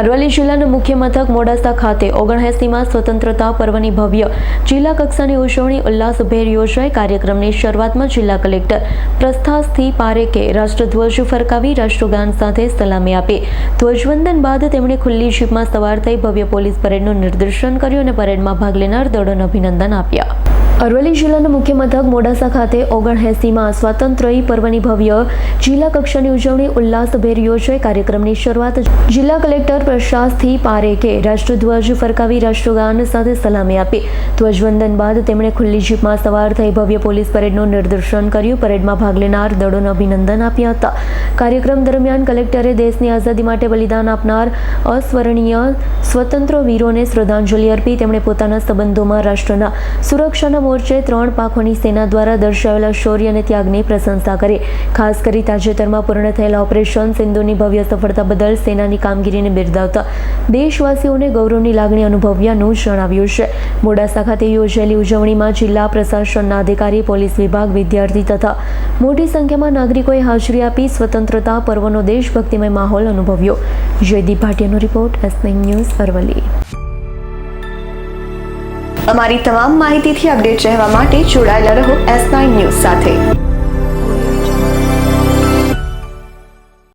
અરવલ્લી જિલ્લાના મુખ્ય મથક મોડાસા ખાતે ઓગણએસીમાં સ્વતંત્રતા પર્વની ભવ્ય જિલ્લા કક્ષાની ઉજવણી, ઉલ્લાસભેર યોજાઈ કાર્યક્રમની શરૂઆતમાં જિલ્લા કલેક્ટર પ્રસ્થાસથી પારેખે રાષ્ટ્રધ્વજ ફરકાવી રાષ્ટ્રગાન સાથે સલામી આપી. ધ્વજવંદન બાદ તેમણે ખુલ્લી જીપમાં સવાર થઈ ભવ્ય પોલીસ પરેડનું નિદર્શન કર્યું અને પરેડમાં ભાગ લેનાર દળોને અભિનંદન આપ્યા. અરવલ્લી જિલ્લાના મુખ્ય મથક મોડાસા ખાતે ઓગણએંસીમાં સ્વાતંત્ર્ય પર્વની ભવ્ય જિલ્લા કક્ષાની ઉજવણી ઉલ્લાસભેર યોજાઈ. કાર્યક્રમની શરૂઆત જિલ્લા કલેક્ટર પ્રશાસથી પારેખે રાષ્ટ્રધ્વજ ફરકાવી રાષ્ટ્રગાન સાથે સલામી આપી. ધ્વજવંદન બાદ તેમણે ખુલ્લી જીપમાં સવાર થઈ ભવ્ય પોલીસ પરેડનું નિદર્શન કર્યું. પરેડમાં ભાગ લેનાર દળોને અભિનંદન આપ્યા હતા. કાર્યક્રમ દરમિયાન કલેક્ટરે દેશની આઝાદી માટે બલિદાન આપનાર અસ્મરણીય સ્વતંત્ર વીરોને શ્રદ્ધાંજલિ અર્પી તેમણે પોતાના સંબંધોમાં રાષ્ટ્રના સુરક્ષાના મોરચે ત્રણ પાંખોની સેના દ્વારા દર્શાવેલા શૌર્ય અને ત્યાગની પ્રશંસા કરી. ખાસ કરી તાજેતરમાં પૂર્ણ થયેલા ઓપરેશન સિંધુની ભવ્ય સફળતા બદલ સેનાની કામગીરીને બિરદાવતા દેશવાસીઓને ગૌરવની લાગણી અનુભવ્યાનું જણાવ્યું છે. મોડાસા ખાતે યોજાયેલી ઉજવણીમાં જિલ્લા પ્રશાસનના અધિકારી, પોલીસ વિભાગ, વિદ્યાર્થી તથા મોટી સંખ્યામાં નાગરિકોએ હાજરી આપી સ્વતંત્રતા પર્વનો દેશભક્તિમય માહોલ અનુભવ્યો. જયદીપ ભાટિયાનો રિપોર્ટ, એસ ન્યૂઝ, અરવલ્લી. અમારી તમામ માહિતીથી અપડેટ રહેવા માટે જોડાયેલા રહો એસ ન્યૂઝ સાથે.